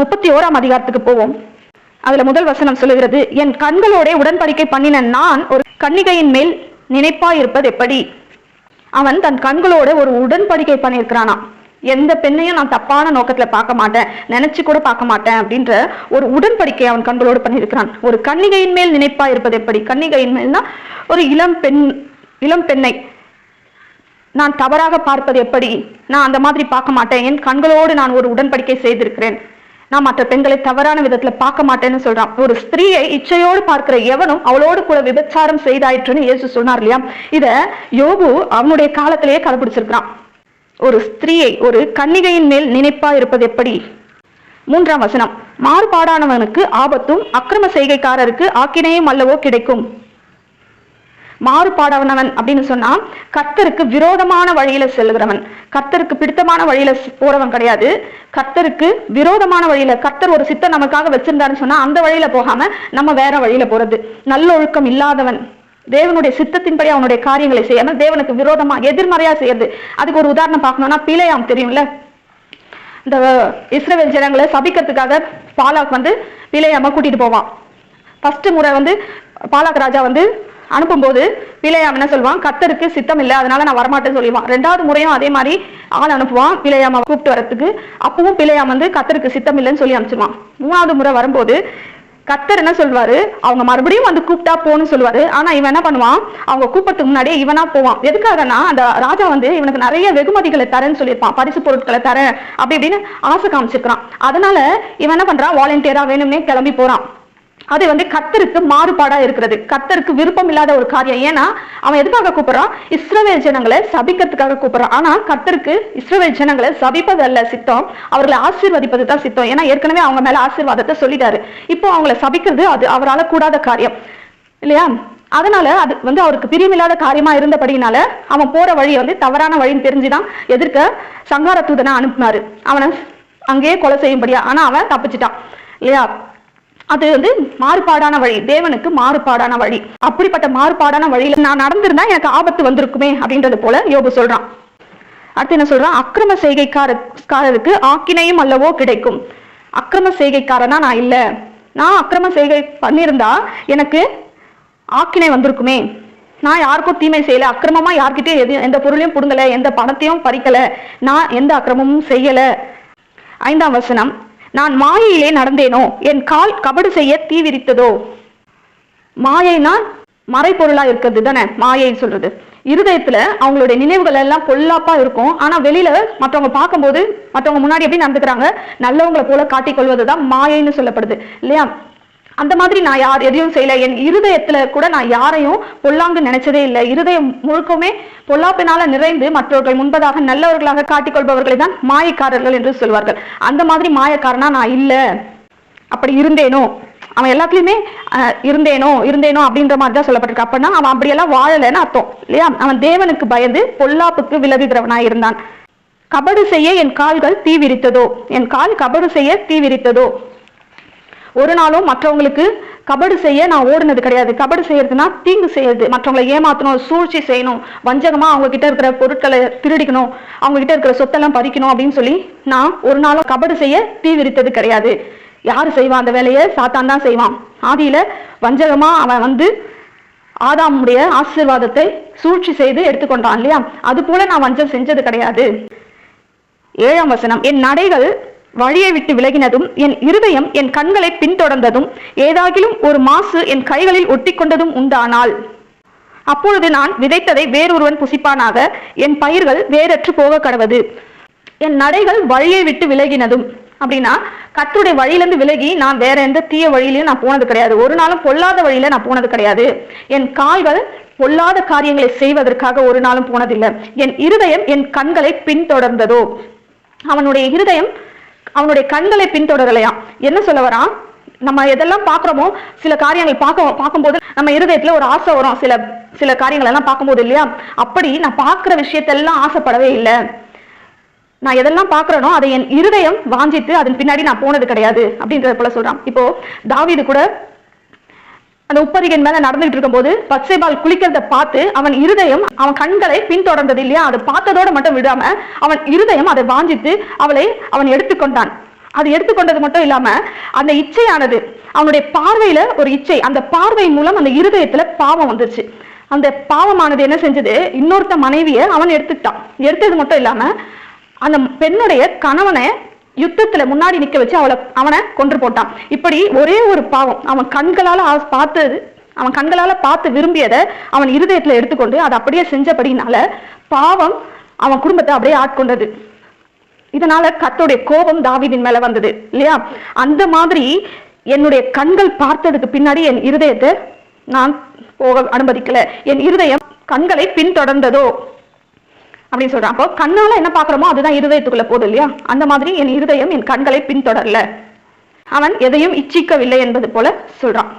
முப்பத்தி ஓராம் அதிகாரத்துக்கு போவோம். அதுல முதல் வசனம் சொல்லுகிறது என் கண்களோட உடன்படிக்கை பண்ணின நான் ஒரு கன்னிகையின் மேல் நினைப்பாய் இருப்பது எப்படி? அவன் தன் கண்களோட ஒரு உடன்படிக்கை பண்ணியிருக்கிறானா? எந்த பெண்ணையும் நான் தப்பான நோக்கத்துல பார்க்க மாட்டேன். நினைச்சு கூட பார்க்க மாட்டேன். அப்படின்ற ஒரு உடன்படிக்கை அவன் கண்களோடு பண்ணியிருக்கிறான். ஒரு கன்னிகையின் மேல் நினைப்பா இருப்பது எப்படி? கன்னிகையின் மேல்னா ஒரு இளம் பெண் இளம் பெண்ணை. நான் தவறாக பார்ப்பது எப்படி? நான் அந்த மாதிரி பார்க்க மாட்டேன். என் கண்களோடு நான் ஒரு உடன்படிக்கை செய்திருக்கிறேன். நான் மற்ற பெண்களை தவறான விதத்துல பார்க்க மாட்டேன்னு சொல்றான். ஒரு ஸ்திரீயை இச்சையோடு பார்க்கிற எவனும் அவளோடு கூட விபச்சாரம் செய்தாயிற்றுன்னு இயேசு சொன்னார் இல்லையா? இத யோபு அவனுடைய காலத்திலேயே கடைபிடிச்சிருக்கிறான். ஒரு ஸ்திரீயை ஒரு கன்னிகையின் மேல் நினைப்பா இருப்பது எப்படி? மூன்றாம் வசனம் மாறுபாடானவனுக்கு ஆபத்தும் அக்கிரம செய்கைக்காரருக்கு ஆக்கினையும் அல்லவோ கிடைக்கும். மாறுபாடானவன் அப்படின்னு சொன்னா கர்த்தருக்கு விரோதமான வழியில செல்கிறவன் கர்த்தருக்கு பிடித்தமான வழியில போறவன் கிடையாது. கர்த்தருக்கு விரோதமான வழியில கர்த்தர் ஒரு சித்தம் நமக்காக வச்சிருந்தாருன்னு சொன்னா அந்த வழியில போகாம நம்ம வேற வழியில போறது. நல்லொழுக்கம் இல்லாதவன். தேவனுடைய சித்தத்தின்படி அவனுடைய காரியங்களை செய்யாம தேவனுக்கு விரோதமா எதிர்மறையா செய்யறது. அதுக்கு ஒரு உதாரணம் பார்க்கணும்னா பிழையாம் தெரியும்ல? இந்த இஸ்ரேல் ஜனங்களை சபிக்கிறதுக்காக பாலாக் வந்து பிழையாம கூட்டிட்டு போவான். ஃபர்ஸ்ட் முறை வந்து பாலாக் ராஜா வந்து அனுப்பும்போது பிழையாம் என்ன சொல்லுவான்? கத்தருக்கு சித்தம் இல்லை அதனால நான் வரமாட்டேன்னு சொல்லிடுவான். ரெண்டாவது முறையும் அதே மாதிரி ஆள் அனுப்புவான் பிழையாம கூப்பிட்டு வரத்துக்கு அப்பவும் பிழையாம் வந்து கத்தருக்கு சித்தம் இல்லைன்னு சொல்லி அனுப்பிச்சிருவான். மூணாவது முறை வரும்போது கத்தர் என்ன சொல்வாரு? அவங்க மறுபடியும் வந்து கூப்பிட்டா போன்னு சொல்லுவாரு ஆனா இவன் என்ன பண்ணுவான்? அவங்க கூப்பிட்டதுக்கு முன்னாடியே இவனா போவான். எதுக்காகனா அந்த ராஜா வந்து இவனுக்கு நிறைய வெகுமதிகளை தரேன்னு சொல்லியிருப்பான். பரிசு பொருட்களை தரேன் அப்படி இப்படின்னு ஆசை காமிச்சிருக்கான் அதனால இவன் என்ன பண்றான்? வாலண்டியரா வேணும்னே கிளம்பி போறான். அது வந்து கத்தருக்கு மாறுபாடா இருக்கிறது. கத்தருக்கு விருப்பம் இல்லாத ஒரு காரியம். ஏன்னா அவன் எதுக்காக கூப்பிடுறான்? இஸ்ரவேல் ஜனங்களை சபிக்கிறதுக்காக கூப்பிடுறான். ஆனா கத்தருக்கு இஸ்ரவேல் ஜனங்களை சபிப்பது அல்ல சித்தம். அவர்களை ஆசீர்வதிப்பது தான் சித்தம். ஏன்னா ஏற்கனவே அவங்க மேல ஆசீர்வாதத்தை சொல்லிட்டாரு. இப்போ அவங்கள சபிக்கிறது அது அவரால் கூடாத காரியம். இல்லையா? அதனால அது வந்து அவருக்கு பிரியமில்லாத காரியமா இருந்தபடினால அவன் போற வழி வந்து தவறான வழின்னு தெரிஞ்சுதான் எதிர்க்க சங்கார தூதனை அனுப்புனாரு. அவனை அங்கேயே கொலை செய்யும்படியா. ஆனா அவன் தப்பிச்சிட்டான். இல்லையா? அது வந்து மாறுபாடான வழி. தேவனுக்கு மாறுபாடான வழி. அப்படிப்பட்ட மாறுபாடான வழியில நான் நடந்திருந்தா எனக்கு ஆபத்து வந்திருக்குமே அப்படின்றது போல யோபு சொல்றான். அடுத்து என்ன சொல்றான்? அக்கிரம செய்கைக்காரருக்கு ஆக்கினையும் அல்லவோ கிடைக்கும். அக்கிரம செய்கைக்காரனா நான் இல்ல. நான் அக்கிரம செய்கை பண்ணியிருந்தா எனக்கு ஆக்கினை வந்திருக்குமே. நான் யாருக்கும் தீமை செய்யல. அக்கிரமமா யார்கிட்டயும் எது எந்த பொருளையும் புடுங்கல. எந்த பணத்தையும் பறிக்கல. நான் எந்த அக்கிரமமும் செய்யல. ஐந்தாம் வசனம். நான் மாயையிலே நடந்தேனோ? என் கால் கபடு செய்ய தீவிரித்ததோ? மாயைனா மறைப்பொருளா இருக்கிறது தானே? மாயை சொல்றது. இருதயத்துல அவங்களுடைய நினைவுகள் எல்லாம் பொல்லாப்பா இருக்கும். ஆனா வெளியில மற்றவங்க பார்க்கும்போது மற்றவங்க முன்னாடி எப்படி நடந்துக்கிறாங்க நல்லவங்களை போல காட்டிக்கொள்வதுதான் மாயைன்னு சொல்லப்படுது. இல்லையா? அந்த மாதிரி நான் யார் எதையும் செய்யல. என் இருதயத்துல கூட நான் யாரையும் பொல்லாங்கு நினைச்சதே இல்லை. இருதயம் முழுக்கமே பொல்லாப்பினால நிறைந்து மற்றவர்கள் முன்பதாக நல்லவர்களாக காட்டிக் கொள்பவர்களை தான் மாயக்காரர்கள் என்று சொல்வார்கள். அந்த மாதிரி மாயக்காரனா நான் இல்லை. அப்படி இருந்தேனோ? அவன் எல்லாத்துலயுமே இருந்தேனோ? இருந்தேனோ அப்படின்ற மாதிரி தான் சொல்லப்பட்டிருக்கு. அப்படின்னா அவன் அப்படியெல்லாம் வாழலைன்னு அர்த்தம் இல்லையா? அவன் தேவனுக்கு பயந்து பொல்லாப்புக்கு விலகுகிறவனாய் இருந்தான். கபடு செய்ய என் கால்கள் தீவிரித்ததோ என் கால் கபடு செய்ய தீவிரித்ததோ ஒரு நாளும் மற்றவங்களுக்கு கபடு செய்ய நான் ஓடுனது கிடையாது. கபடு செய்யறதுனா தீங்கு செய்யறது. மற்றவங்களை ஏமாத்தணும் சூழ்ச்சி செய்யணும். வஞ்சகமா அவங்க கிட்ட இருக்கிற பொருட்களை திருடிக்கணும். அவங்க கிட்ட இருக்கிற சொத்தெல்லாம் பறிக்கணும் அப்படின்னு சொல்லி நான் ஒரு நாளும் கபடு செய்ய தீவிரித்தது கிடையாது. யார் செய்வான் அந்த வேலையை? சாத்தான் தான் செய்வான். ஆதியில வஞ்சகமா அவன் வந்து ஆதாமுடைய ஆசீர்வாதத்தை சூழ்ச்சி செய்து எடுத்துக்கொண்டான் இல்லையா? அது போல நான் வஞ்சம் செஞ்சது கிடையாது. ஏழாம் வசனம் என் நடைகள் வழியை விட்டு விலகினதும் என் இருதயம் என் கண்களை பின்தொடர்ந்ததும் ஏதாகிலும் ஒரு மாசு என் கைகளில் ஒட்டிக்கொண்டதும் உண்டானால். அப்பொழுது நான் விதைத்ததை வேறொருவன் புசிப்பானாக என் பயிர்கள் வேறற்று போக கடவது. என் நடைகள் வழியை விட்டு விலகினதும். அப்படின்னா கத்தருடைய வழியிலிருந்து விலகி நான் வேற எந்த தீய வழியிலையும் நான் போனது கிடையாது. ஒரு நாளும் பொல்லாத வழியில நான் போனது கிடையாது. என் கால்கள் பொல்லாத காரியங்களை செய்வதற்காக ஒரு நாளும் போனதில்லை. என் இருதயம் என் கண்களை பின்தொடர்ந்ததோ? அவனுடைய இருதயம் அவனுடைய கண்களை பின்தொடரலையா என்ன சொல்ல வரான்? நம்ம எதெல்லாம் பார்க்குறோமோ சில காரியங்கள் பார்க்க பார்க்கும்போது நம்ம இருதயத்துல ஒரு ஆசை வரும். சில சில காரியங்கள் எல்லாம் பார்க்கும்போது இல்லையா? அப்படி நான் பார்க்குற விஷயத்தெல்லாம் ஆசைப்படவே இல்லை. நான் எதெல்லாம் பார்க்குறேனோ அதை என் இருதயம் வாஞ்சித்து அதன் பின்னாடி நான் போனது கிடையாது அப்படின்றத போல சொல்றான். இப்போ தாவிது கூட அந்த உப்பரிகன் மேல நடந்துட்டு இருக்கும்போது பச்சைபால் குளிக்கிறத பார்த்து அவன் இருதயம் அவன் கண்களை பின்தொடர்ந்தது இல்லையா? அதை பார்த்ததோட மட்டும் விடாம அவன் இருதயம் அதை வாஞ்சித்து அவளை அவன் எடுத்துக்கொண்டான். அது எடுத்துக்கொண்டது மட்டும் இல்லாம அந்த இச்சையானது அவனுடைய பார்வையில ஒரு இச்சை அந்த பார்வை மூலம் அந்த இருதயத்துல பாவம் வந்துருச்சு. அந்த பாவமானது என்ன செஞ்சது? இன்னொருத்த மனைவியை அவன் எடுத்துக்கிட்டான். எடுத்தது மட்டும் இல்லாம அந்த பெண்ணுடைய கணவனை யுத்தத்துல முன்னாடி நிக்க வச்சு அவளை அவனை கொன்று போட்டான். இப்படி ஒரே ஒரு பாவம். அவன் கண்களால பார்த்தது அவன் கண்களால பார்த்து விரும்பியதை அவன் இருதயத்துல எடுத்துக்கொண்டு அதை அப்படியே செஞ்சபடினால பாவம் அவன் குடும்பத்தை அப்படியே ஆட்கொண்டது. இதனால கத்தோடைய கோபம் தாவிதின் மேல வந்தது இல்லையா? அந்த மாதிரி என்னுடைய கண்கள் பார்த்ததுக்கு பின்னாடி என் இருதயத்தை நான் போக அனுமதிக்கல. என் இருதயம் கண்களை பின்தொடர்ந்ததோ? அப்படின்னு சொல்றான். அப்போ கண்ணால என்ன பாக்குறோமோ அதுதான் இருதயத்துக்குள்ள போகுது இல்லையா? அந்த மாதிரி என் இருதயம் என் கண்களை பின்தொடரல. அவன் எதையும் இச்சிக்கவில்லை என்பது போல சொல்றான்.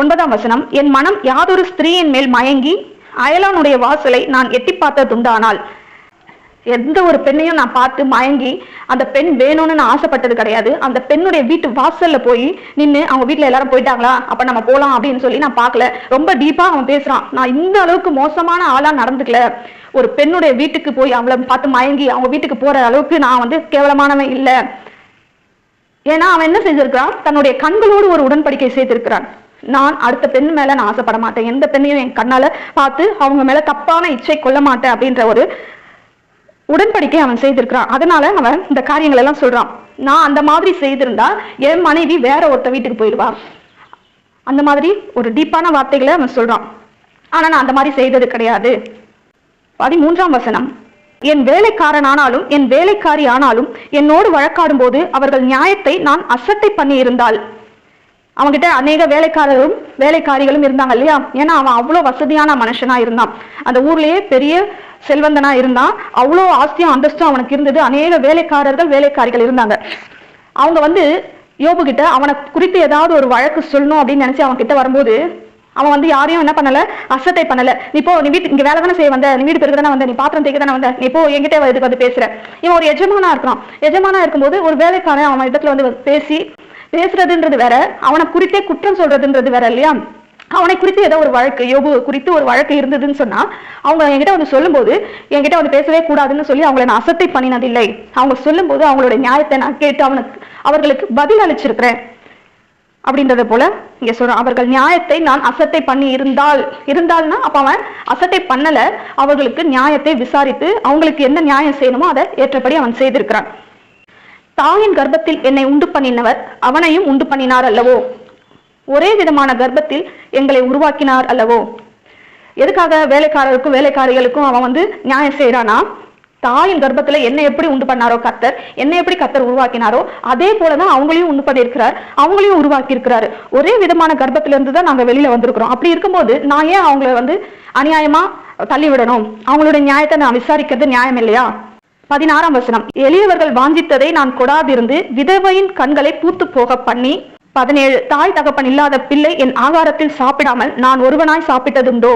ஒன்பதாம் வசனம் என் மனம் யாதொரு ஸ்திரீயின் மேல் மயங்கி அயலானுடைய வாசலை நான் எட்டி பார்த்ததுண்டானால் எந்த ஒரு பெண்ணையும் நான் பார்த்து மயங்கி அந்த பெண் வேணும்னு நான் ஆசைப்பட்டது கிடையாது. அந்த பெண்ணுடைய வீட்டு வாசல்ல போய் நின்று அவங்க வீட்டில் எல்லாரும் போயிட்டாங்களா? அப்ப நம்ம போலாம் அப்படின்னு சொல்லி நான் பார்க்கல. ரொம்ப டீப்பா அவன் பேசுறான். நான் இந்த அளவுக்கு மோசமான ஆளா நடந்துக்கல. ஒரு பெண்ணுடைய வீட்டுக்கு போய் அவளை பார்த்து மயங்கி அவங்க வீட்டுக்கு போற அளவுக்கு நான் வந்து கேவலமானவன் இல்லை. ஏன்னா அவன் என்ன செஞ்சிருக்கிறான்? தன்னுடைய கண்களோடு ஒரு உடன்படிக்கை செய்திருக்கிறான். நான் அடுத்த பெண் மேல நான் ஆசைப்பட மாட்டேன். எந்த பெண்ணையும் என் கண்ணால பார்த்து அவங்க மேல தப்பான இச்சை கொள்ள மாட்டேன் அப்படின்ற ஒரு உடன்படிக்கை அவன் செய்திருக்கிறான். அதனால அவன் இந்த காரியங்கள் எல்லாம் சொல்றான். நான் அந்த மாதிரி செய்திருந்தா என் மனைவி வேற ஒருத்த வீட்டுக்கு போயிடுவா. அந்த மாதிரி ஒரு டீப்பான வார்த்தைகளை அவன் சொல்றான். ஆனா நான் அந்த மாதிரி செய்தது கிடையாது. பதிமூன்றாம் வசனம். என் வேலைக்காரனானாலும் என் வேலைக்காரி ஆனாலும் என்னோடு வழக்காடும் போது அவர்கள் நியாயத்தை நான் அசட்டை பண்ணி இருந்தால் அவன்கிட்ட அநேக வேலைக்காரரும் வேலைக்காரிகளும் இருந்தாங்க இல்லையா? ஏன்னா அவன் அவ்வளோ வசதியான மனுஷனா இருந்தான். அந்த ஊர்லயே பெரிய செல்வந்தனா இருந்தான் அவ்வளோ ஆஸ்தியும் அந்தஸ்தும் அவனுக்கு இருந்தது. அநேக வேலைக்காரர்கள் வேலைக்காரிகள் இருந்தாங்க. அவங்க வந்து யோபு கிட்ட அவனை குறித்து ஏதாவது ஒரு வழக்கு சொல்லணும் அப்படின்னு நினைச்சு அவன் கிட்ட வரும்போது அவன் வந்து யாரையும் என்ன பண்ணல? அசட்டை பண்ணல. நீ போ நீ வீட்டு இங்க வேலை தானே செய்ய வந்த? நீ வீடு பெருக்க தானே வந்த? நீ பாத்திரம் தேய்க்க தானே வந்த? நீ போ என்கிட்ட இதுக்கு வந்து பேசுற? இவன் ஒரு எஜமானா இருக்கான். எஜமானா இருக்கும்போது ஒரு வேலைக்காரன் அவன் இடத்துல வந்து பேசி பேசுறதுன்றது வேற. அவனை குறித்தே குற்றம் சொல்றதுன்றது வேற இல்லையா? அவனை குறித்து ஏதோ ஒரு வழக்கு யோபு குறித்து ஒரு வழக்கு இருந்ததுன்னு சொன்னா அவங்க என்கிட்ட வந்து சொல்லும்போது என்கிட்ட வந்து பேசவே கூடாதுன்னு சொல்லி அவங்களை நான் அசத்தை பண்ணினதில்லை. அவங்க சொல்லும்போது அவங்களோட நியாயத்தை நான் கேட்டு அவனுக்கு அவர்களுக்கு பதில் அளிச்சிருக்கிறேன். அப்படின்றத போல இங்க சொல்றான். அவர்கள் நியாயத்தை நான் அசட்டை பண்ணி இருந்தால் இருந்தால்னா அப்ப அவன் அசட்டை பண்ணல அவர்களுக்கு நியாயத்தை விசாரித்து அவங்களுக்கு என்ன நியாயம் செய்யணுமோ அதை ஏற்றபடி அவன் செய்திருக்கிறான். தாயின் கர்ப்பத்தில் என்னை உண்டு பண்ணினவர் அவனையும் உண்டு பண்ணினார் அல்லவோ? ஒரே விதமான கர்ப்பத்தில் எங்களை உருவாக்கினார் அல்லவோ? எதுக்காக வேலைக்காரருக்கும் வேலைக்காரிகளுக்கும் அவன் வந்து நியாயம் செய்யறானா தாயின் கர்ப்பத்துல என்ன எப்படி உண்டு பண்ணாரோ கத்தர் என்ன எப்படி கர்த்தர் உருவாக்கினாரோ அதே போலதான் அவங்களையும் உண்டு பண்ணியிருக்கிறார் அவங்களையும் உருவாக்கி இருக்கிறாரு ஒரே விதமான கர்ப்பத்துல இருந்து தான் நாங்க வெளியில வந்திருக்கிறோம். அப்படி இருக்கும்போது நான் ஏன் அவங்கள வந்து அநியாயமா தள்ளி விடணும் அவங்களுடைய நியாயத்தை நான் விசாரிக்கிறது நியாயம் இல்லையா? பதினாறாம் வசனம் எளியவர்கள் வாஞ்சித்ததை நான் கொடாதிருந்து விதவையின் கண்களை பூத்து போக பண்ணி பதினேழு தாய் தகப்பன் இல்லாத பிள்ளை என் ஆகாரத்தில் சாப்பிடாமல் நான் ஒருவனாய் சாப்பிட்டதுண்டோ?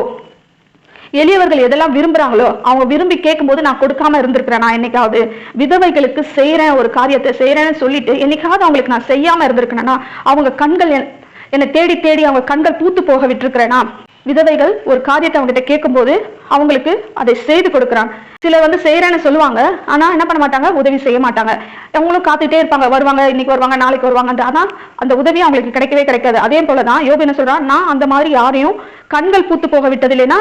எளியவர்கள் எதெல்லாம் விரும்புறாங்களோ அவங்க விரும்பி கேட்கும்போது நான் கொடுக்காம இருந்திருக்கிறேன் நான் என்னைக்காவது விதவைகளுக்கு செய்யறேன் ஒரு காரியத்தை செய்யறேன்னு சொல்லிட்டு என்னைக்காவது அவங்களுக்கு நான் செய்யாம இருந்திருக்கிறேன்னா அவங்க கண்கள் என்னை தேடி தேடி அவங்க கண்கள் பூத்து போக விட்டுருக்கிறேனா விதவைகள் ஒரு காரியத்தை அவங்க கிட்ட கேட்கும்போது அவங்களுக்கு அதை செய்து கொடுக்குறான். சிலர் வந்து செய்யறேன்னு சொல்லுவாங்க. ஆனா என்ன பண்ண மாட்டாங்க? உதவி செய்ய மாட்டாங்க. அவங்களும் காத்துட்டே இருப்பாங்க. வருவாங்க இன்னைக்கு வருவாங்க நாளைக்கு வருவாங்க ஆனால் அந்த உதவி அவங்களுக்கு கிடைக்கவே கிடைக்காது. அதே போலதான் யோபு என்ன சொல்றான்? நான் அந்த மாதிரி யாரையும் கண்கள் பூத்து போக விட்டது இல்லைன்னா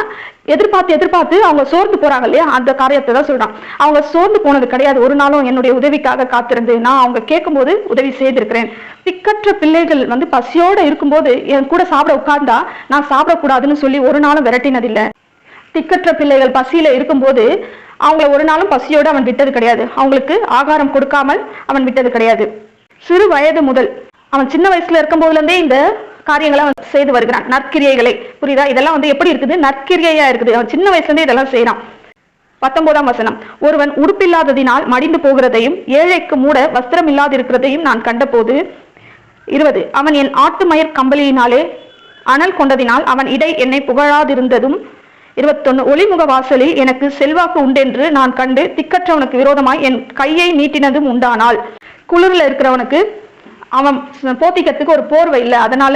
எதிர்பார்த்து எதிர்பார்த்து அவங்க சோர்ந்து போறாங்க இல்லையா? அந்த காரியத்தை தான் சொல்றான். அவங்க சோர்ந்து போனது கிடையாது. ஒரு நாளும் என்னுடைய உதவிக்காக காத்திருந்து நான் அவங்க கேட்கும்போது உதவி செய்திருக்கிறேன். திக்கற்ற பிள்ளைகள் வந்து பசியோட இருக்கும்போது என் கூட சாப்பிட உட்கார்ந்தா நான் சாப்பிடக்கூடாது போகுதுன்னு சொல்லி ஒரு நாளும் விரட்டினதில்லை. திக்கற்ற பிள்ளைகள் பசியில இருக்கும்போது அவங்கள ஒரு நாளும் பசியோடு அவன் விட்டது கிடையாது. அவங்களுக்கு ஆகாரம் கொடுக்காமல் அவன் விட்டது கிடையாது. சிறு வயது முதல் அவன் சின்ன வயசுல இருக்கும் போதுல இந்த காரியங்களை அவன் செய்து வருகிறான். நற்கிரியைகளை. புரியுதா? இதெல்லாம் வந்து எப்படி இருக்குது? நற்கிரியையா இருக்குது. அவன் சின்ன வயசுலேருந்தே இதெல்லாம் செய்யறான் பத்தொன்பதாம் வசனம். ஒருவன் உறுப்பில்லாததினால் மடிந்து போகிறதையும் ஏழைக்கு மூட வஸ்திரம் இல்லாதிருக்கிறதையும் நான் கண்டபோது இருபது. அவன் என் ஆட்டு மயிர் கம்பளியினாலே அனல் கொண்டதினால் அவன் இடை என்னை புகழாதிருந்ததும். இருபத்தொன்னு ஒளிமுக வாசலில் எனக்கு செல்வாக்கு உண்டென்று நான் கண்டு திக்கற்றவனுக்கு விரோதமாய் என் கையை நீட்டினதும் உண்டானால். குளிரில் இருக்கிறவனுக்கு அவன் போத்திக்கிறதுக்கு ஒரு போர்வை இல்லை. அதனால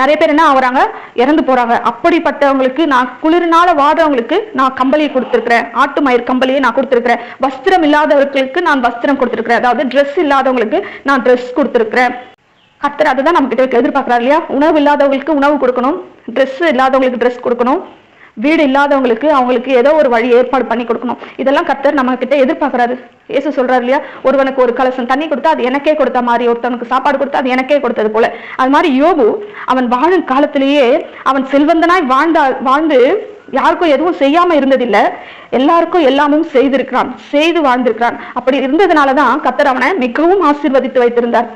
நிறைய பேர் என்ன ஆகுறாங்க? இறந்து போறாங்க. அப்படிப்பட்டவங்களுக்கு நான் குளிர்னால வாடுறவங்களுக்கு நான் கம்பளியை கொடுத்துருக்கிறேன். ஆட்டு மயிர் கம்பளியை நான் கொடுத்துருக்கிறேன். வஸ்திரம் இல்லாதவர்களுக்கு நான் வஸ்திரம் கொடுத்துருக்கிறேன். அதாவது ட்ரெஸ் இல்லாதவங்களுக்கு நான் ட்ரெஸ் கொடுத்துருக்கிறேன். கர்த்தர் அதை தான் நம்மக்கிட்ட எதிர்பார்க்குறாரு இல்லையா? உணவு இல்லாதவங்களுக்கு உணவு கொடுக்கணும். ட்ரெஸ் இல்லாதவங்களுக்கு ட்ரெஸ் கொடுக்கணும். வீடு இல்லாதவங்களுக்கு அவங்களுக்கு ஏதோ ஒரு வழி ஏற்பாடு பண்ணி கொடுக்கணும். இதெல்லாம் கர்த்தர் நம்ம கிட்ட எதிர்பார்க்கறாரு. இயேசு சொல்றாரு இல்லையா? ஒருவனுக்கு ஒரு கலசம் தண்ணி கொடுத்தா அது எனக்கே கொடுத்த மாதிரி ஒருத்தவனுக்கு சாப்பாடு கொடுத்தா அது எனக்கே கொடுத்தது போல. அது மாதிரி யோபு அவன் வாழும் காலத்திலேயே அவன் செல்வந்தனாய் வாழ்ந்தா வாழ்ந்து யாருக்கும் எதுவும் செய்யாம இருந்ததில்லை. எல்லாருக்கும் எல்லாமும் செய்திருக்கிறான். செய்து வாழ்ந்திருக்கிறான். அப்படி இருந்ததுனாலதான் கத்தர் அவனை மிகவும் ஆசீர்வதித்து வைத்திருந்தார்.